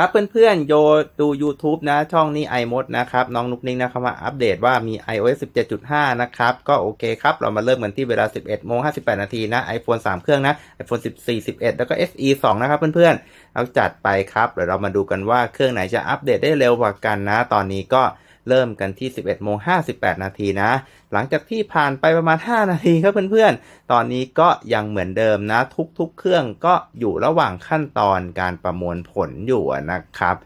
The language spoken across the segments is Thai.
ครับเพื่อนๆโยดู YouTube นะ ช่องนี้ iMod นะครับ น้องนุกนิ่งนะครับมาอัปเดตว่ามี iOS 17.5 นะครับ ก็โอเคครับ เรามาเริ่มกันที่เวลา 11โมง58 นาทีนะ iPhone 3 เครื่องนะ iPhone 14 11 แล้วก็ SE 2 นะครับเพื่อนๆเอาจัดไปครับเดี๋ยวเรามาดูกันว่าเครื่องไหนจะอัปเดตได้เร็วกว่ากันนะ ตอนนี้ก็ เริ่มกันที่ 11โมง58 นาทีนะ หลังจากที่ผ่านไปประมาณ 5 นาทีครับเพื่อนๆ ตอนนี้ก็ยังเหมือนเดิมนะ ทุกๆ เครื่องก็อยู่ระหว่างขั้นตอนการประมวลผลอยู่นะครับ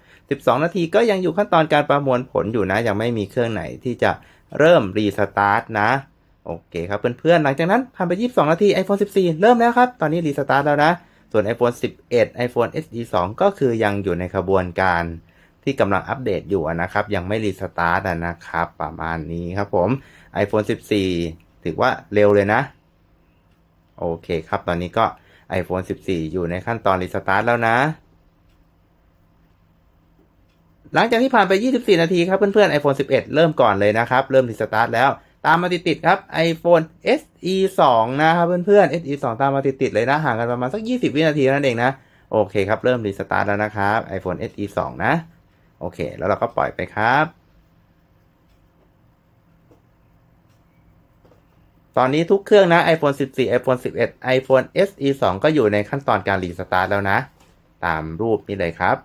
12 นาทีก็ยังอยู่ขั้นตอนการประมวลผลอยู่นะ ยังไม่มีเครื่องไหนที่จะเริ่มรีสตาร์ทนะโอเคครับเพื่อนๆ หลังจากนั้นผ่านไป 22 นาที iPhone 14 เริ่มแล้วครับ ตอนนี้รีสตาร์ทแล้วนะ ส่วน iPhone 11 iPhone SE 2 ก็คือยังอยู่ในขบวนการ ที่กำลังอัปเดตอยู่นะครับ ยังไม่รีสตาร์ทนะครับ ประมาณนี้ครับผม iPhone 14 ถือว่าเร็วเลยนะ โอเคครับ ตอนนี้ก็ iPhone 14 อยู่ในขั้นตอนรีสตาร์ทแล้วนะ หลังจากที่ผ่านไป 24 นาทีครับ เพื่อนๆ iPhone 11 เริ่มก่อนเลยนะครับ เริ่มรีสตาร์ทแล้ว ตามมาติดๆครับ iPhone SE 2 นะครับเพื่อนๆ SE 2 ตามมาติดๆเลยนะ ห่างกันประมาณสัก 20 วินาทีนั่นเองนะ โอเคครับ เริ่มรีสตาร์ทแล้วนะครับ iPhone SE 2 นะ โอเค แล้วเราก็ปล่อยไปครับ ตอนนี้ทุกเครื่องนะ iPhone 14 iPhone 11 iPhone SE 2 ก็อยู่ในขั้นตอนการรีสตาร์ทแล้วนะ ตามรูปนี้เลยครับ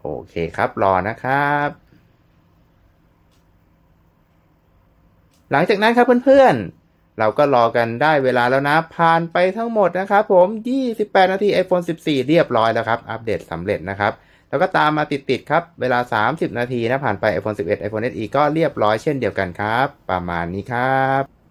โอเคครับ รอนะครับหลังจากนั้นครับเพื่อนๆ เราก็รอกันได้เวลาแล้วนะ ผ่านไปทั้งหมดนะครับผม 28 นาที iPhone 14 เรียบร้อยแล้วครับ อัปเดตสำเร็จนะครับ แล้วก็ตามมาติดๆครับ เวลา 30 นาทีนะผ่านไป iPhone 11 iPhone SE ก็เรียบร้อยเช่นเดียวกันครับ ประมาณนี้ครับ